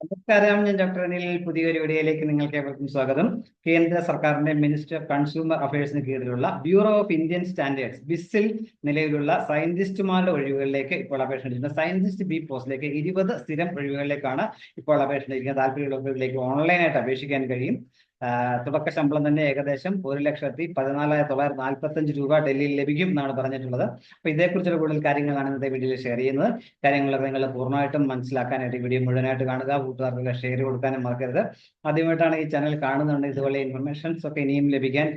നമസ്കാരം ഞാൻ ഡോക്ടർ അനിൽ പുതിയൊരു വീഡിയോയിലേക്ക് നിങ്ങൾക്ക് ഏവർക്കും സ്വാഗതം. കേന്ദ്ര സർക്കാരിന്റെ മിനിസ്റ്റർ ഓഫ് കൺസ്യൂമർ അഫയേഴ്സിന് കീഴിലുള്ള ബ്യൂറോ ഓഫ് ഇന്ത്യൻ സ്റ്റാൻഡേർഡ്സ് ബിസിൽ നിലവിലുള്ള സയന്റിസ്റ്റുമാരുടെ ഒഴിവുകളിലേക്ക് ഇപ്പോൾ അപേക്ഷ സയന്റിസ്റ്റ് ബി പോസ്റ്റിലേക്ക് ഇരുപത് സ്ഥിരം ഒഴിവുകളിലേക്കാണ് ഇപ്പോൾ അപേക്ഷ താല്പര്യമുള്ളവരിലേക്ക് ഓൺലൈനായിട്ട് അപേക്ഷിക്കാൻ കഴിയും. തുടക്ക ശമ്പളം തന്നെ ഏകദേശം ഒരു ലക്ഷത്തി പതിനാലായിരത്തി തൊള്ളായിരത്തി നാൽപ്പത്തി അഞ്ച് രൂപ ഡൽഹിയിൽ ലഭിക്കും എന്നാണ് പറഞ്ഞിട്ടുള്ളത്. അപ്പൊ ഇതേക്കുറിച്ചുള്ള കൂടുതൽ കാര്യങ്ങളാണ് ഇന്നത്തെ വീഡിയോയിൽ ഷെയർ ചെയ്യുന്നത്. കാര്യങ്ങളൊക്കെ നിങ്ങൾ പൂർണമായിട്ടും മനസ്സിലാക്കാനായിട്ട് വീഡിയോ മുഴുവനായിട്ട് കാണുക. കൂട്ടുകാർക്കൊക്കെ ഷെയർ കൊടുക്കാനും മറക്കരുത്. ആദ്യമായിട്ടാണ് ഈ ചാനൽ കാണുന്നുണ്ട് ഇതുപോലെ ഇൻഫർമേഷൻസ് ഒക്കെ ഇനിയും ലഭിക്കാൻ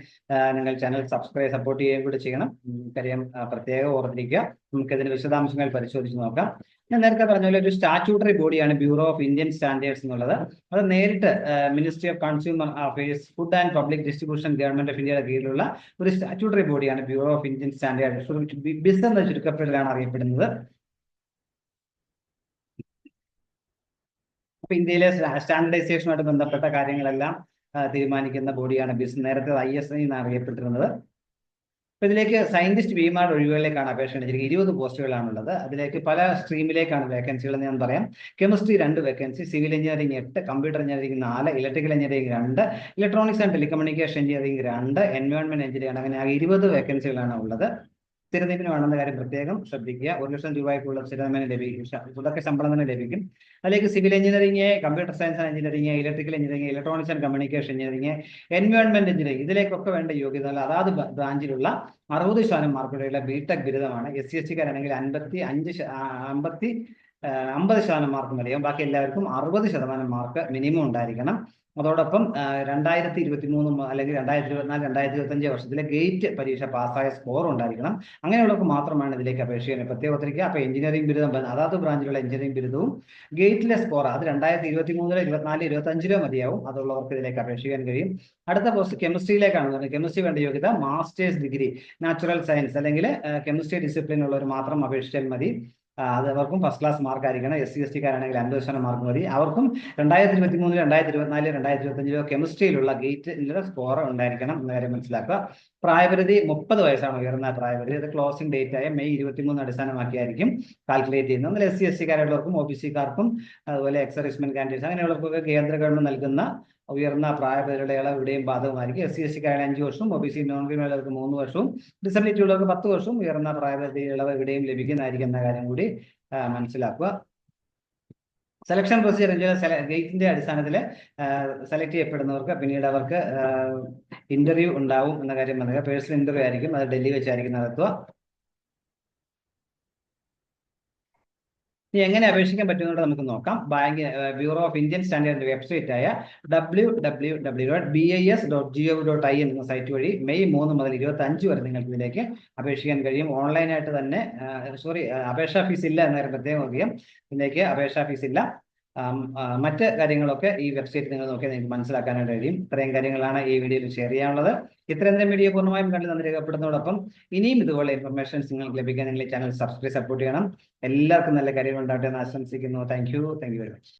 നിങ്ങൾ ചാനൽ സബ്സ്ക്രൈബ് സപ്പോർട്ട് ചെയ്യുകയും കൂടി ചെയ്യണം. കാര്യം പ്രത്യേകം ഓർത്തിരിക്കുക. നമുക്ക് ഇതിന്റെ വിശദാംശങ്ങൾ പരിശോധിച്ച് നോക്കാം. ഞാൻ നേരത്തെ പറഞ്ഞ പോലെ ഒരു സ്റ്റാറ്റ്യൂട്ടറി ബോഡിയാണ് ബ്യൂറോ ഓഫ് ഇന്ത്യൻ സ്റ്റാൻഡേർഡ്സ് എന്നുള്ളത്. അത് നേരിട്ട് ministry of consumer affairs food and public distribution government of ഇന്ത്യയുടെ കീഴിലുള്ള ഒരു സ്റ്റാറ്റ്യൂട്ടറി ബോഡിയാണ് bureau of Indian standards BIS എന്ന ചുരുക്കപ്പെടലാണ് അറിയപ്പെടുന്നത്. ഇന്ത്യയിലെ സ്റ്റാൻഡർഡൈസേഷനുമായിട്ട് ബന്ധപ്പെട്ട കാര്യങ്ങളെല്ലാം തീരുമാനിക്കുന്ന ബോഡിയാണ് ബിസ് നേരത്തെ ഐ എസ് ഐ എന്നാണ് അറിയപ്പെട്ടിരുന്നത്. അപ്പൊ ഇതിലേക്ക് സയന്റിസ്റ്റ് വിമാരുടെ ഒഴിവുകളിലേക്കാണ് അപേക്ഷ ക്ഷണിച്ചിരിക്കുന്നത് ഇരുപത് പോസ്റ്റുകളാണുള്ളത്. അതിലേക്ക് പല സ്ട്രീമിലേക്കാണ് വേക്കൻസികൾ ഞാൻ പറയാം. കെമിസ്ട്രി രണ്ട് വേക്കൻസി സിവിൽ എഞ്ചിനീയറിംഗ് എട്ട് കമ്പ്യൂട്ടർ എഞ്ചിനീയറിംഗ് നാല് ഇലക്ട്രിക്കൽ എഞ്ചിനീയറിംഗ് രണ്ട് ഇലക്ട്രോണിക്സ് ആൻഡ് ടെലികമ്മ്യൂണിക്കേഷൻ എഞ്ചിനീയറിംഗ് രണ്ട് എൻവയോൺമെന്റ് എഞ്ചിനീയറിംഗ് അങ്ങനെ ഇരുപത് വേക്കൻസികളാണ് ഉള്ളത്. സ്ഥിരനിയമനം വേണമെന്ന കാര്യം പ്രത്യേകം ശ്രദ്ധിക്കുക. ഒരു ലക്ഷം രൂപയ്ക്കുള്ള സ്ഥിരനിയമനം ലഭിക്കും. തുടക്ക ശമ്പളം തന്നെ ലഭിക്കും. അതിലേക്ക് civil engineering computer science and engineering electrical engineering electronics and communication engineering environment engineering ഇതിലേക്കൊക്കെ വേണ്ട യോഗ്യത അതാത് ബ്രാഞ്ചിലുള്ള അറുപത് ശതമാനം മാർക്കുള്ള ബിടെക് ബിരുദമാണ്. എസ് സി എസ് ടിക്കാരാണെങ്കിൽ അൻപത്തി അഞ്ച് അമ്പത്തി അമ്പത് ശതമാനം മാർക്ക് മതിയാവും. ബാക്കി എല്ലാവർക്കും അറുപത് ശതമാനം മാർക്ക് മിനിമം ഉണ്ടായിരിക്കണം. അതോടൊപ്പം രണ്ടായിരത്തി ഇരുപത്തി മൂന്ന് അല്ലെങ്കിൽ രണ്ടായിരത്തി ഇരുപത്തിനാല് രണ്ടായിരത്തി ഇരുപത്തഞ്ച് വർഷത്തിലെ ഗേറ്റ് പരീക്ഷ പാസ്സായ സ്കോർ ഉണ്ടായിരിക്കണം. അങ്ങനെയുള്ളവർക്ക് മാത്രമാണ് ഇതിലേക്ക് അപേക്ഷിക്കാൻ പ്രത്യേക ഒത്തിരിക്കുക അപ്പോൾ എഞ്ചിനീയറിംഗ് ബിരുദം അതാത് ബ്രാഞ്ചിലുള്ള എഞ്ചിനീയറിംഗ് ബിരുദവും ഗേറ്റിലെ സ്കോർ അത് രണ്ടായിരത്തി ഇരുപത്തി മൂന്നിലോ ഇരുപത്തിനാല് ഇരുപത്തഞ്ചിലോ മതിയാവും. അതുള്ളവർക്ക് ഇതിലേക്ക് അപേക്ഷിക്കാൻ കഴിയും. അടുത്ത പോസ്റ്റ് കെമിസ്ട്രിയിലേക്കാണ് കെമിസ്ട്രി വേണ്ട യോഗ്യത മാസ്റ്റേഴ്സ് ഡിഗ്രി നാച്ചുറൽ സയൻസ് അല്ലെങ്കിൽ കെമിസ്ട്രി ഡിസിപ്ലിൻ ഉള്ളവർ മാത്രം അപേക്ഷിച്ചാൽ മതി. അത് അവർക്കും ഫസ്റ്റ് ക്ലാസ് മാർക്ക് ആയിരിക്കണം എസ് സി എസ് ടിക്കാരാണെങ്കിൽ അൻപത് ശതമാനം മാർക്ക് മതി. അവർക്കും രണ്ടായിരത്തി ഇരുപത്തി മൂന്നിൽ രണ്ടായിരത്തി ഇരുപത്തിനാല് രണ്ടായിരത്തി ഇരുപത്തഞ്ചിലോ കെമിസ്ട്രിയിലുള്ള ഗേറ്റിന്റെ സ്കോർ ഉണ്ടായിരിക്കണം എന്ന കാര്യം മനസ്സിലാക്കുക. പ്രായപരിധി മുപ്പത് വയസ്സാണ് ഉയർന്ന പ്രായപരിധി. അത് ക്ലോസിംഗ് ഡേറ്റ് ആയ മെയ് ഇരുപത്തിമൂന്ന് അടിസ്ഥാനമാക്കിയായിരിക്കും കാൽക്കുലേറ്റ് ചെയ്യുന്നത്. എന്നാൽ എസ് സി എസ് ടിക്കാരുള്ളവർക്കും ഒ ബി സിക്കാർക്കും അതുപോലെ എക്സർവിസ്മെന്റ് കാൻഡിഡേറ്റ്സ് അങ്ങനെയുള്ളവർക്കൊക്കെ കേന്ദ്ര ഗവൺമെന്റ് നൽകുന്ന ഉയർന്ന പ്രായപരിധിയുടെ ഇളവ് ഇവിടെയും ബാധകമായിരിക്കും. എസ് സി എസ് സിക്കാരുടെ അഞ്ച് വർഷവും ഒ ബി സി നോൺ ക്രിമിനലുകൾക്ക് മൂന്ന് വർഷവും ഡിസബിലിറ്റി ഉള്ളവർക്ക് പത്ത് വർഷവും ഉയർന്ന പ്രായപരിധി ഇളവ് ഇവിടെയും ലഭിക്കുന്നതായിരിക്കും എന്ന കാര്യം കൂടി മനസ്സിലാക്കുക. സെലക്ഷൻ പ്രൊസീജിയർ ഗേറ്റിന്റെ അടിസ്ഥാനത്തിൽ സെലക്ട് ചെയ്യപ്പെടുന്നവർക്ക് പിന്നീട് അവർക്ക് ഇന്റർവ്യൂ ഉണ്ടാവും എന്ന കാര്യം പറയുക പേഴ്സണൽ ഇന്റർവ്യൂ ആയിരിക്കും അത് ഡൽഹി വെച്ചായിരിക്കും നടത്തുക. ഇനി എങ്ങനെ അപേക്ഷിക്കാൻ പറ്റുന്നുണ്ട് നമുക്ക് നോക്കാം. ബാങ്ക് ബ്യൂറോ ഓഫ് ഇന്ത്യൻ സ്റ്റാൻഡേർഡിന്റെ വെബ്സൈറ്റ് ആയ W W W dot B I S dot G O dot I എന്ന സൈറ്റ് വഴി മെയ് മൂന്ന് മുതൽ ഇരുപത്തി അഞ്ച് വരെ നിങ്ങൾക്ക് ഇതിലേക്ക് അപേക്ഷിക്കാൻ കഴിയും. ഓൺലൈനായിട്ട് തന്നെ സോറി അപേക്ഷാ ഫീസ് ഇല്ല കാര്യം പ്രത്യേകം അറിയാം ഇതിലേക്ക് അപേക്ഷാ ഫീസ് ഇല്ല. മറ്റ് കാര്യങ്ങളൊക്കെ ഈ വെബ്സൈറ്റ് നിങ്ങൾ നോക്കിയാൽ നിങ്ങൾക്ക് മനസ്സിലാക്കാനായിട്ട് കഴിയും. ഇത്രയും കാര്യങ്ങളാണ് ഈ വീഡിയോയിൽ ഷെയർ ചെയ്യാനുള്ളത്. ഇത്രയും വീഡിയോ പൂർണമായും കണ്ട് നന്ദി രേഖപ്പെടുന്നതോടൊപ്പം ഇനിയും ഇതുപോലെ ഇൻഫർമേഷൻസ് നിങ്ങൾക്ക് ലഭിക്കാൻ നിങ്ങൾ ചാനൽ സബ്സ്ക്രൈബ് സപ്പോർട്ട് ചെയ്യണം. എല്ലാവർക്കും നല്ല കാര്യങ്ങൾ ഉണ്ടാകട്ടെ എന്ന് ആശംസിക്കുന്നു. Thank you thank you very much